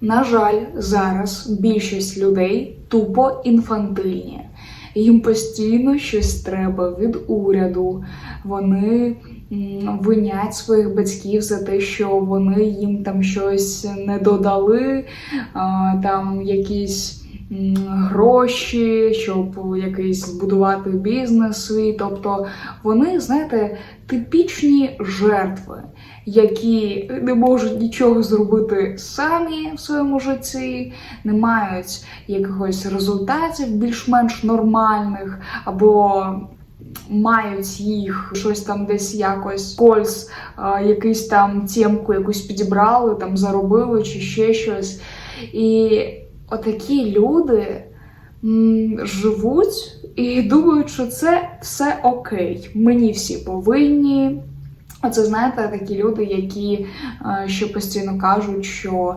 На жаль, зараз більшість людей тупо інфантильні. Їм постійно щось треба від уряду. Вони винять своїх батьків за те, що вони їм там щось не додали, там якісь гроші, щоб якийсь збудувати бізнес свій. Тобто вони, знаєте, типічні жертви, які не можуть нічого зробити самі в своєму житті, не мають якихось результатів більш-менш нормальних, або мають їх щось там десь якось кольс, якийсь там тємку якусь підібрали, там заробили чи ще щось. І отакі люди живуть і думають, що це все окей. Мені всі повинні. Оце знаєте, такі люди, які е, ще постійно кажуть, що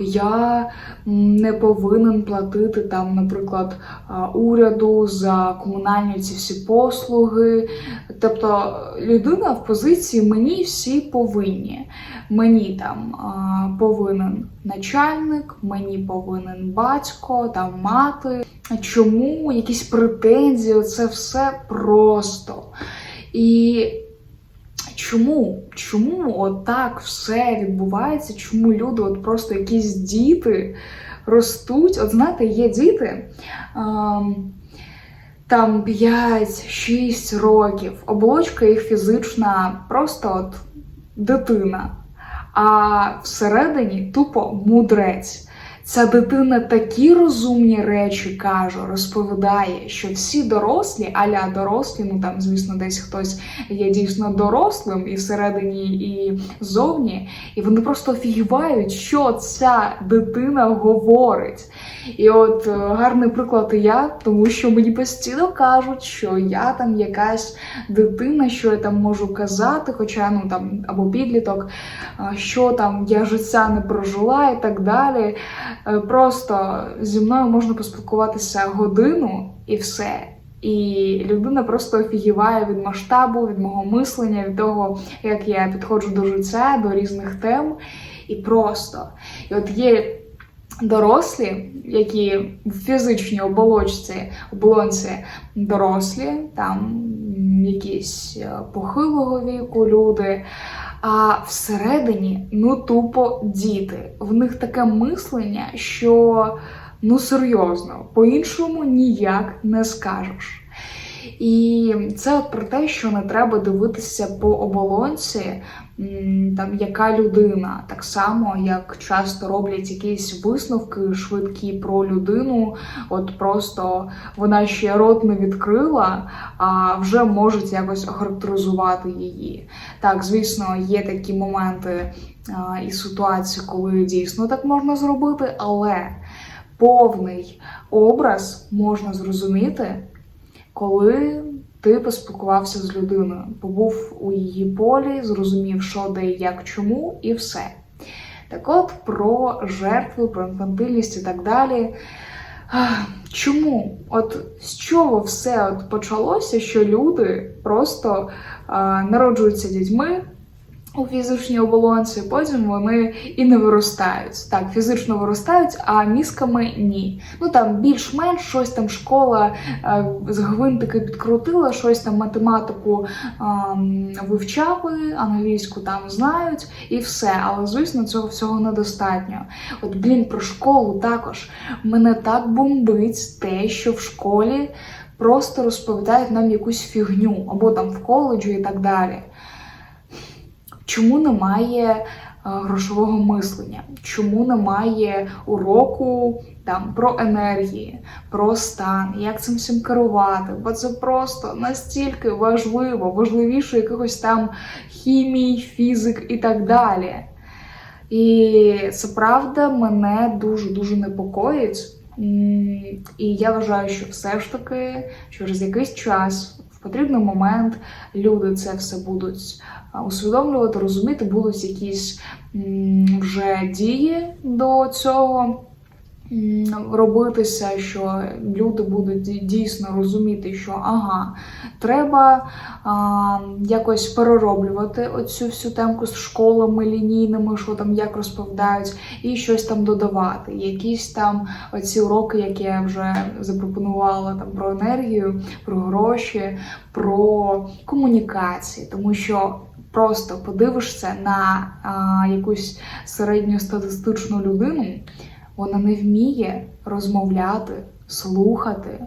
я не повинен платити там, наприклад, е, уряду за комунальні ці всі послуги. Тобто людина в позиції мені всі повинні. Мені там е, повинен начальник, мені повинен батько, там мати. Чому якісь претензії? Це все просто. І Чому? Чому отак все відбувається? Чому люди, от просто якісь діти ростуть? От знаєте, є діти ем, там 5-6 років, оболочка їх фізична, просто от дитина, а всередині тупо мудрець. Ця дитина такі розумні речі каже, розповідає, що всі дорослі, аля дорослі, ну там, звісно, десь хтось є дійсно дорослим і всередині, і зовні, і вони просто офігівають, що ця дитина говорить. І от е, гарний приклад я, тому що мені постійно кажуть, що я там якась дитина, що я там можу казати, хоча ну там або підліток, що там я життя не прожила і так далі. Е, Просто зі мною можна поспілкуватися годину і все. І людина просто офігіває від масштабу, від мого мислення, від того, як я підходжу до життя, до різних тем. І просто. І от є дорослі, які в фізичній оболочці, оболонці дорослі, там якісь е, похилого віку люди. А всередині ну тупо діти. В них таке мислення, що ну серйозно, по-іншому ніяк не скажеш. І це от про те, що не треба дивитися по оболонці, там яка людина, так само як часто роблять якісь висновки швидкі про людину. От просто вона ще рот не відкрила, а вже можуть якось охарактеризувати її. Так, звісно, є такі моменти а, і ситуації, коли дійсно так можна зробити, але повний образ можна зрозуміти, коли ти поспілкувався з людиною, побув у її полі, зрозумів, що де, як, чому, і все. Так от про жертви, про інфантильність і так далі. Чому? От з чого все от почалося, що люди просто а, народжуються дітьми у фізичній оболонці, потім вони і не виростають. Так, фізично виростають, а мізками ні. Ну там більш-менш щось там школа е, з гвинтики підкрутила, щось там математику ем, вивчали, англійську там знають і все. Але звісно, цього всього недостатньо. От блін, про школу також мене так бомбить те, що в школі просто розповідають нам якусь фігню, або там в коледжі і так далі. Чому немає е, грошового мислення? Чому немає уроку там про енергії, про стан, як цим всім керувати? Бо це просто настільки важливо, важливіше якихось там хімій, фізик і так далі. І це правда мене дуже дуже непокоїть. І я вважаю, що все ж таки через якийсь час, потрібний момент, люди це все будуть усвідомлювати, розуміти, будуть якісь вже дії до цього. Робитися, що люди будуть дійсно розуміти, що ага, треба а, якось перероблювати оцю всю темку з школами лінійними, що там як розповідають, і щось там додавати. Якісь там оці уроки, які я вже запропонувала там про енергію, про гроші, про комунікації, тому що. Просто подивишся на а, якусь середньостатистичну людину, вона не вміє розмовляти, слухати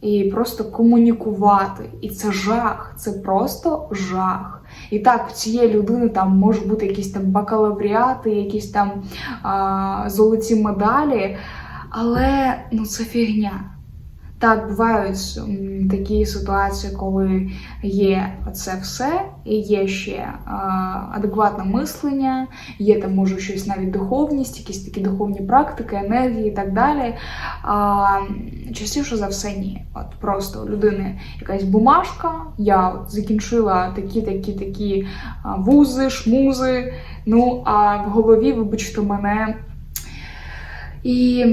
і просто комунікувати. І це жах, це просто жах. І так, в цієї людини там можуть бути якісь там бакалавріати, якісь там а, золоті медалі, але ну це фігня. Так, бувають такі ситуації, коли є це все, і є ще адекватне мислення, є там може щось навіть духовність, якісь такі духовні практики, енергії і так далі. А, частіше за все, ні. От просто у людини якась бумажка, я от закінчила такі, такі, такі вузи, шмузи. Ну а в голові, вибачте мене. І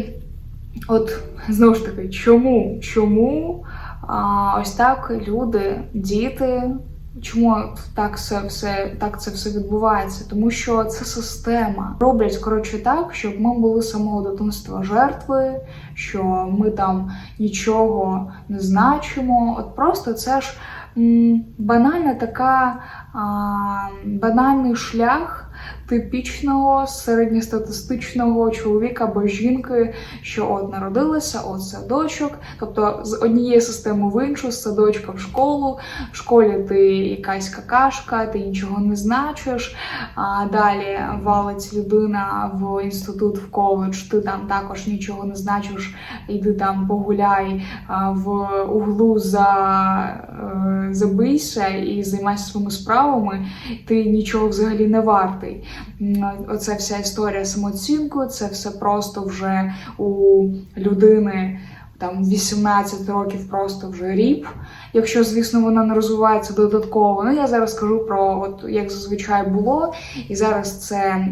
От знову ж таки, чому? Чому а, ось так люди, діти, чому так все, все, так це все відбувається? Тому що це система. Роблять коротше так, щоб ми були самого дитинства жертви, що ми там нічого не значимо. От просто це ж м, банальна така а, банальний шлях. Типічного середньостатистичного чоловіка або жінки, що от народилася, от садочок, тобто з однієї системи в іншу, з садочка в школу, в школі ти якась какашка, ти нічого не значиш. А далі валить людина в інститут, в коледж, ти там також нічого не значиш, йди там погуляй в углу за е, забийся і займайся своїми справами, ти нічого взагалі не вартий. Оце вся історія самооцінкою, це все просто вже у людини там 18 років просто вже ріп. Якщо, звісно, вона не розвивається додатково. Ну я зараз скажу про от як зазвичай було, і зараз це.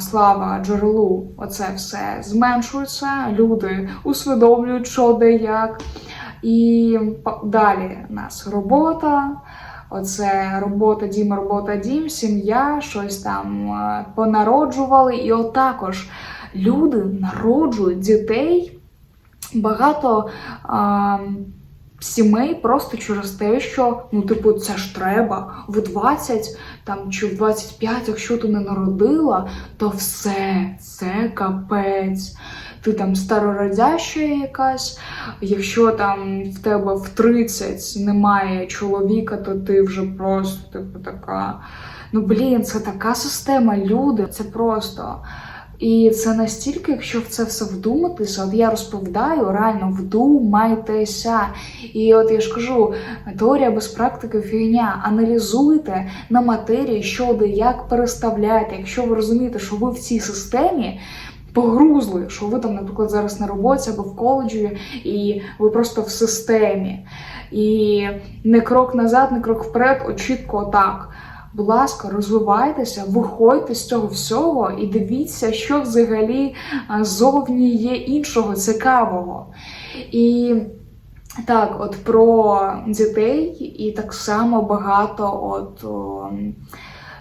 Слава джерелу, оце все зменшується. Люди усвідомлюють, що де як. І далі у нас робота. Оце робота, дім, робота, дім, сім'я, щось там е, понароджували. І от люди народжують дітей. Багато а, сімей просто через те, що ну, типу, це ж треба в 20 там, чи в 25, якщо ти не народила, то все, це капець. Ти там старородяща якась, якщо там в тебе в 30 немає чоловіка, то ти вже просто типу така. Ну блін, це така система, люди, це просто. І це настільки, якщо в це все вдуматися, от я розповідаю, реально вдумайтеся. І от я ж кажу, теорія без практики фігня. Аналізуйте на матерії, що де як переставляти. Якщо ви розумієте, що ви в цій системі. Погрузли, що ви там, наприклад, зараз на роботі або в коледжі, і ви просто в системі. І не крок назад, не крок вперед, от чітко отак. Будь ласка, розвивайтеся, виходьте з цього всього і дивіться, що взагалі зовні є іншого цікавого. І так, от про дітей, і так само багато, от о,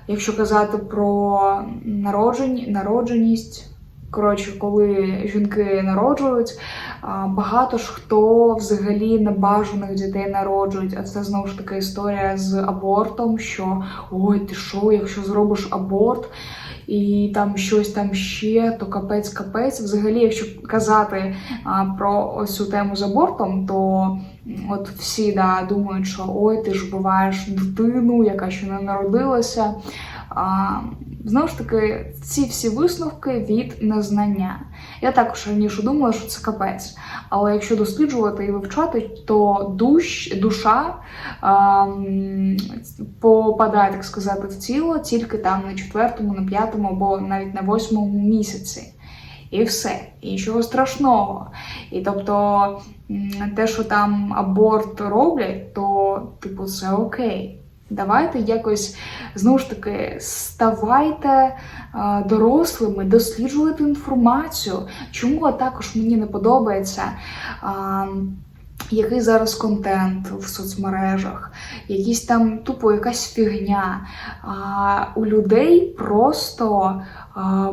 якщо казати про народжень, народженість. Коротше, коли жінки народжують, багато ж хто взагалі небажаних дітей народжують. А це знову ж таки історія з абортом. Що ой, ти що, якщо зробиш аборт і там щось там ще, то капець капець. Взагалі, якщо казати про ось цю тему з абортом, то от всі да, думають, що ой, ти ж вбиваєш дитину, яка ще не народилася. А, Знову ж таки, ці всі висновки від незнання. Я також раніше думала, що це капець. Але якщо досліджувати і вивчати, то душ, душа ем, попадає, так сказати, в тіло тільки там на четвертому, на п'ятому або навіть на восьмому місяці. І все, і нічого страшного. І тобто те, що там аборт роблять, то типу це окей. Давайте якось знову ж таки ставайте е, дорослими, досліджуйте інформацію. Чому також мені не подобається. е, який зараз контент в соцмережах, якісь там тупо якась фігня. А, у людей просто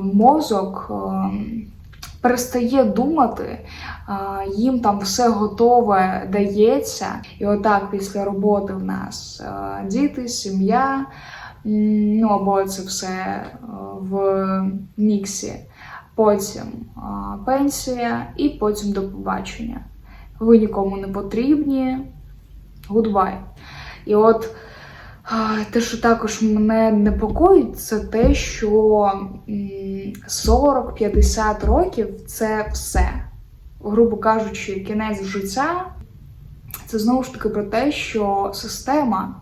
мозок перестає думати, їм там все готове дається. І отак після роботи в нас діти, сім'я. Ну, або це все в міксі. Потім пенсія і потім до побачення ви нікому не потрібні. Гудбай. І от те, що також мене непокоїть, це те, що м, 40-50 років це все. Грубо кажучи, кінець життя. Це знову ж таки про те, що система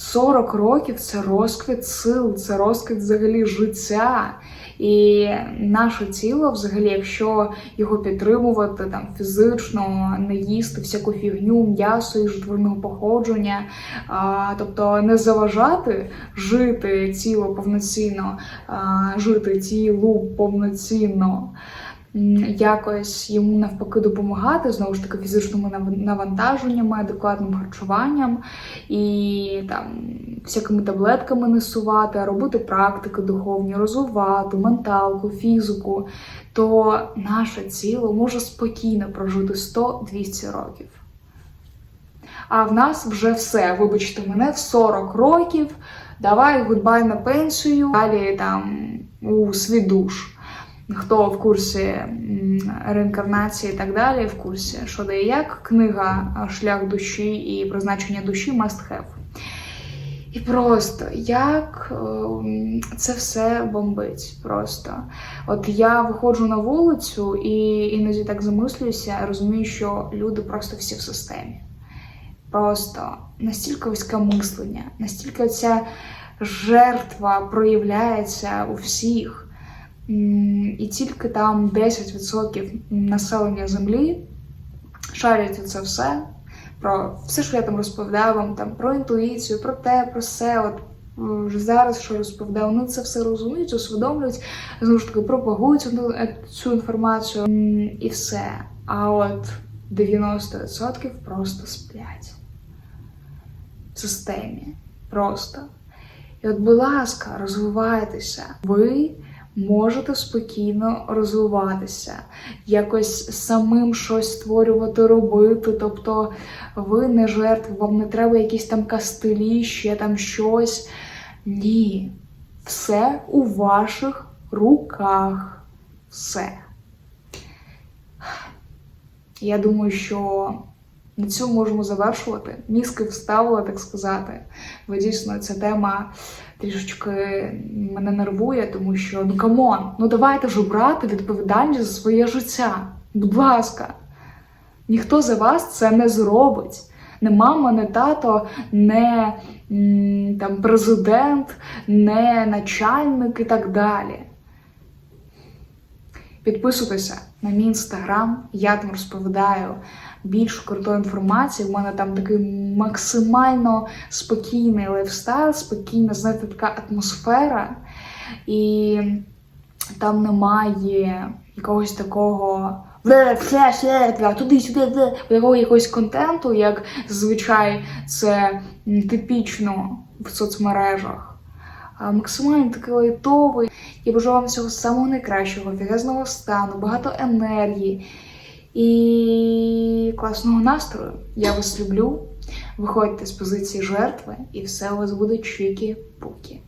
40 років це розквіт сил, це розквіт взагалі життя. І наше тіло, взагалі, якщо його підтримувати там фізично, не їсти всяку фігню, м'ясо і животворного походження, а, тобто не заважати жити тіло повноцінно, а, жити тілу повноцінно. Якось йому навпаки допомагати знову ж таки фізичними навантаженнями, адекватним харчуванням і там всякими таблетками не сувати, а робити практики духовні, розвивати менталку, фізику, то наше тіло може спокійно прожити 100-200 років. А в нас вже все, вибачте мене, в 40 років. Давай гудбай на пенсію, далі там у свій душ. Хто в курсі реінкарнації і так далі, в курсі, що де і як, книга Шлях душі і призначення душі must have. І просто як ем, це все бомбить. Просто от я виходжу на вулицю і іноді так замислююся, розумію, що люди просто всі в системі. Просто настільки вузьке мислення, настільки ця жертва проявляється у всіх. І тільки там 10% населення землі шарять це все. Про все, що я там розповідаю вам, там про інтуїцію, про те, про все. От вже зараз, що розповідаю, вони це все розуміють, усвідомлюють, знову ж таки пропагують цю, цю інформацію і все. А от 90% просто сплять в системі. Просто. І от, будь ласка, розвивайтеся. Ви можете спокійно розвиватися, якось самим щось створювати, робити. Тобто ви не жертви, вам не треба якісь там кастелі, ще там щось. Ні. Все у ваших руках. Все. Я думаю, що на цьому можемо завершувати. Мізки вставила, так сказати. Бо дійсно ця тема трішечки мене нервує, тому що ну камон, ну давайте вже брати відповідальність за своє життя. Будь ласка, ніхто за вас це не зробить. Не мама, не тато, не там президент, не начальник і так далі. Підписуйтеся на мій інстаграм, я там розповідаю більш крутої інформації. У мене там такий максимально спокійний лайфстайл, спокійна, знаєте, така атмосфера, і там немає якогось такого. Туди-сюди, такого якогось контенту, як зазвичай це типічно в соцмережах. Максимально такий лайтовий. Я бажаю вам всього самого найкращого, фігезного стану, багато енергії і класного настрою. Я вас люблю. Виходьте з позиції жертви, і все у вас буде чікі-пукі.